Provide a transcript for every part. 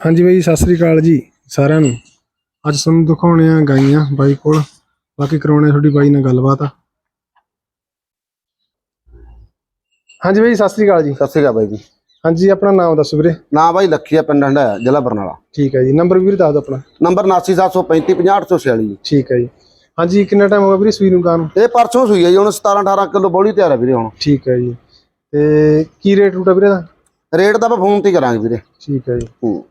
ਹਾਂਜੀ ਬਾਈ ਸਤਿ ਸ੍ਰੀ ਅਕਾਲ ਜੀ ਸਾਰਿਆਂ ਨੂੰ। ਅੱਜ ਤੁਹਾਨੂੰ ਦਿਖਾਉਣੇ ਆ ਗਾਈਆਂ ਬਾਈ ਕੋਲ। ਬਾਕੀ ਕਰਾਉਣੇ ਆ ਤੁਹਾਡੀ ਬਾਈ ਨਾਲ ਗੱਲਬਾਤ। ਹਾਂਜੀ ਬਾਈ ਸਤਿ ਸ੍ਰੀ ਅਕਾਲ ਜੀ। ਸਤਿ ਸ਼੍ਰੀ ਅਕਾਲ ਬਾਈ ਜੀ। ਹਾਂਜੀ ਆਪਣਾ ਨਾਮ ਦੱਸੋ ਵੀਰੇ। ਨਾ ਬਾਈ ਲੱਖੀਆ ਪਿੰਡ ਹੰਡਾ ਜ਼ਿਲ੍ਹਾ ਬਰਨਾਲਾ। ਠੀਕ ਹੈ ਜੀ। ਨੰਬਰ ਵੀਰ ਦੱਸ ਦਿਓ ਆਪਣਾ। ਨੰਬਰ 7975 50846 ਜੀ। ਠੀਕ ਹੈ ਜੀ। ਹਾਂਜੀ ਕਿੰਨਾ ਟਾਈਮ ਹੋ ਗਿਆ ਵੀਰੇ ਸੂਈ ਨੂੰ ਗਾਂ ਨੂੰ? ਇਹ ਪਰਸੋਂ ਸੂਈ ਹੈ ਜੀ ਹੁਣ 17 18 ਕਿਲੋ ਬੋਲੀ ਤਿਆਰ ਹੈ ਵੀਰੇ ਹੁਣ। ਠੀਕ ਹੈ ਜੀ। ਤੇ ਕੀ ਰੇਟ ਰੂਟ ਆ ਵੀਰੇ ਦਾ ਰੇਟ ਤਾਂ ਆਪਾਂ ਫੋਨ ਤੇ ਕਰਾਂਗੇ ਵੀਰੇ। ਠੀਕ ਹੈ ਜੀ। ਹੂੰ।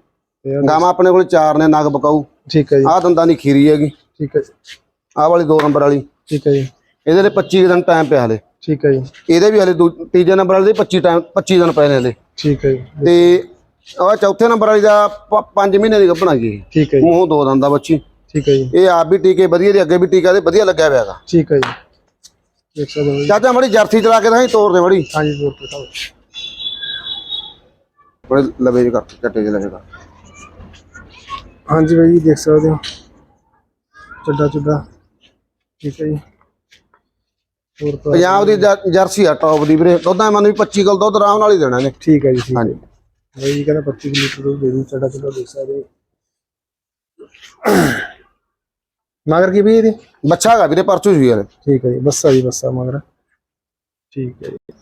ਗਾਵਾਂ ਆਪਣੇ ਕੋਲ ਚਾਰ ਨੇ ਨਗ ਬਕਾਊ। ਠੀਕ ਹੈ ਜੀ। ਆਹ ਦੰਦਾਂ ਦੀ ਖੀਰੀ ਹੈਗੀ। ਠੀਕ ਹੈ ਜੀ। ਆਹ ਵਾਲੀ 2 ਨੰਬਰ ਵਾਲੀ। ਠੀਕ ਹੈ ਜੀ। ਇਹਦੇ ਲਈ 25 ਕੁ ਦਿਨ ਟਾਈਮ ਪਿਆ ਹਲੇ। ਠੀਕ ਹੈ ਜੀ। ਇਹਦੇ ਵੀ ਹਲੇ ਤੀਜੇ ਨੰਬਰ ਵਾਲੇ ਦੇ 25 ਟਾਈਮ 25 ਦਿਨ ਪਏ ਨੇ ਹਲੇ। ਠੀਕ ਹੈ ਜੀ। ਤੇ ਆਹ ਚੌਥੇ ਨੰਬਰ ਵਾਲੀ ਦਾ 5 ਮਹੀਨੇ ਦੀ ਗੱਭਣਾ ਗਈ ਠੀਕ ਹੈ ਜੀ। ਮੂੰਹੋਂ ਦੋ ਦੰਦਾ ਬੱਚੀ। ਠੀਕ ਹੈ ਜੀ। ਇਹ ਆਪ ਵੀ ਟੀਕੇ ਵਧੀਆ ਦੇ ਅੱਗੇ ਵੀ ਟੀਕਾ ਦੇ ਵਧੀਆ ਲੱਗਿਆ ਹੋਇਆ ਹੈਗਾ। ਠੀਕ ਹੈ ਜੀ। ਦੇਖ ਸਕਦੇ ਹੋ ਜੀ। ਚਾਚਾ ਮੜੀ ਜਰਸੀ ਚਲਾ ਕੇ ਤਾਂ ਹੀ ਦੇ ਮੜੀ। ਹਾਂਜੀ ਜ਼ਰੂਰ ਦਿਖਾਓ। ਬੜੇ ਲਵੇ ਜੇ ਕਰ ਚੱਟੇ ਜੇ ਲਵੇ ਕਰ। ਹਾਂਜੀ ਬਾਈ ਜੀ ਦੇਖ ਸਕਦੇ ਹੋ। ਚੱਡਾ ਚੱਡਾ। ਠੀਕ ਹੈ ਜੀ। ਹੋਰ ਤਾਂ ਪੰਜਾਬ ਦੀ ਜ- ਜਰਸੀ ਆ ਟੌਪ ਦੀ ਵੀਰੇ। ਦੁੱਧਾਂ ਮੈਨੂੰ ਵੀ 25 ਕਿਲੋ ਦੁੱਧ ਆਰਾਮ ਨਾਲ ਹੀ ਦੇਣਾ ਨੇ ਠੀਕ ਹੈ ਜੀ ਠੀਕ ਹੈ। ਹਾਂਜੀ। ਬਾਈ ਜੀ ਕਹਿੰਦਾ 25 ਲੀਟਰ ਦੁੱਧ ਦੇ ਦੂੰ ਚੱਡਾ ਚੱਡਾ ਦੇਖ ਸਕਦੇ ਹੋ। ਮਗਰ ਕੀ ਵੀ ਇਹਦੀ? ਬੱਚਾ ਹੈਗਾ ਵੀਰੇ ਪਰਚੂ ਜੀ ਯਾਰ। ਠੀਕ ਹੈ ਜੀ ਬੱਸਾ ਜੀ ਬੱਸਾ ਮਗਰ। ਠੀਕ ਹੈ ਜੀ।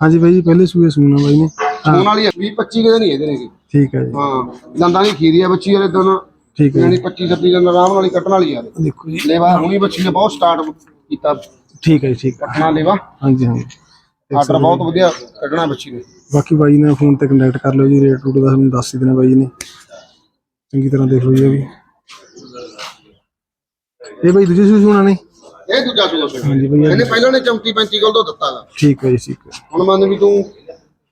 ਹਾਂਜੀ ਬਾਈ ਜੀ ਪਹਿਲੇ ਸੂਏ ਸੁਣਨਾ ਬਾਈ ਨੇ। ਸੂਣ ਵਾਲੀ 20 25 ਕਿਤੇ ਨਹੀਂ ਇਹਦੇ ਨੇ ਠੀਕ ਹੈ ਜੀ। ਹਾਂ ਦੰਦਾਂ ਦੀ ਖੀਰੀ ਆ ਬੱਚੀ ਵਾਲੇ ਦੋਨੋਂ ਠੀਕ ਹੈ ਯਾਨੀ 25 26 ਦਿਨ ਆਰਾਮ ਨਾਲ ਹੀ ਕੱਟਣ ਵਾਲੀ ਆ। ਜੀ ਦੇਖੋ ਜੀ। ਲੇਵਾ ਹੁਣੀ ਬੱਚੀ ਨੇ ਬਹੁਤ ਸਟਾਰਟ ਕੀਤਾ। ਠੀਕ ਹੈ ਜੀ ਠੀਕ ਹੈ। ਕੱਟਣਾ ਲੇਵਾ। ਹਾਂਜੀ ਹਾਂਜੀ। ਆਰਡਰ ਬਹੁਤ ਵਧੀਆ ਕੱਢਣਾ ਬੱਚੀ ਨੇ। ਬਾਕੀ ਬਾਈ ਨਾਲ ਫੋਨ ਤੇ ਕੰਟੈਕਟ ਕਰ ਲਿਓ ਜੀ ਰੇਟ ਰੂਟ ਦਾ ਤੁਹਾਨੂੰ ਦੱਸ ਹੀ ਦੇਣਾ ਬਾਈ ਨੇ। ਚੰਗੀ ਤਰ੍ਹਾਂ ਦੇਖ ਲਓ ਜੀ ਇਹ ਵੀ। ਇਹ ਬਾਈ ਦੂਜੀ ਸੂਈ ਸੁਣਾ ਨੇ? ਇਹ ਦੂਜਾ ਸੂਆ ਸੂਆ ਹਾਂਜੀ ਬਾਈ ਇਹਨੇ ਪਹਿਲਾਂ ਨੇ 34 35 ਕਿਲੋ ਦੁੱਧ ਦਿੱਤਾ ਗਾ ਠੀਕ ਹੈ ਜੀ ਠੀਕ ਹੈ। ਹੁਣ ਮੰਨ ਵੀ ਤੂੰ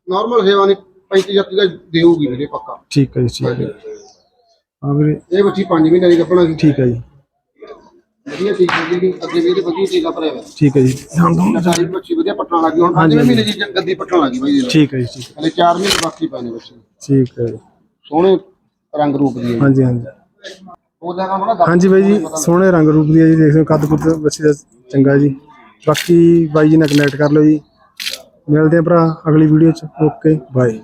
ਨਾਰਮਲ ਸੇਵਾ ਨਹੀਂ 35 36 ਦਾ ਦੇਊਗੀ ਵੀਰੇ ਪੱਕਾ। ਠੀਕ ਹੈ ਜੀ ਠੀਕ ਹੈ। ਹਾਂ ਵੀਰੇ। ਇਹ ਬੱਚੀ 5 ਮਹੀਨੇ ਦੀ ਕੱਪਣਾ ਸੀ। ਠੀਕ ਹੈ ਜੀ। ਵਧੀਆ ਚੀਜ਼ ਹੈ ਜੀ ਅੱਗੇ ਵੀ ਇਹਦੇ ਵਧੀਆ ਚੀਜ਼ ਭਰਿਆ ਹੋਇਆ। ਠੀਕ ਹੈ ਜੀ। ਧਿਆਨ ਦਿਓ ਸਾਰੀ ਬੱਚੀ ਵਧੀਆ ਪੱਟਣ ਲੱਗੀ ਹੁਣ 5 ਮਹੀਨੇ ਦੀ ਜ- ਗੱਦੀ ਪੱਟਣ ਲੱਗੀ ਬਾਈ ਜੀ। ਠੀਕ ਹੈ ਜੀ ਠੀਕ ਹੈ। ਹਲੇ 4 ਮਹੀਨੇ ਬਾਕੀ ਪਏ ਨੇ ਬੱਚੇ। ਠੀਕ ਹੈ ਜੀ। ਸੋਹਣੇ ਰੰਗ ਰੂਪ ਦੀ ਹੈ ਹਾਂਜੀ ਬਾਈ ਜੀ ਸੋਹਣੇ ਰੰਗ ਰੂਪ ਦੀ ਹੈ ਜੀ ਦੇਖ ਸਕਦੇ ਕੱਦ ਕੁੱਦ ਬੱਚੀ ਦਾ ਚੰਗਾ ਜੀ। ਬਾਕੀ ਬਾਈ ਜੀ ਨਾਲ ਕਨੈਕਟ ਕਰ ਲਓ ਜੀ। ਮਿਲਦੇ ਆ ਭਰਾ ਅਗਲੀ ਵੀਡੀਓ ਚ। Okay bye.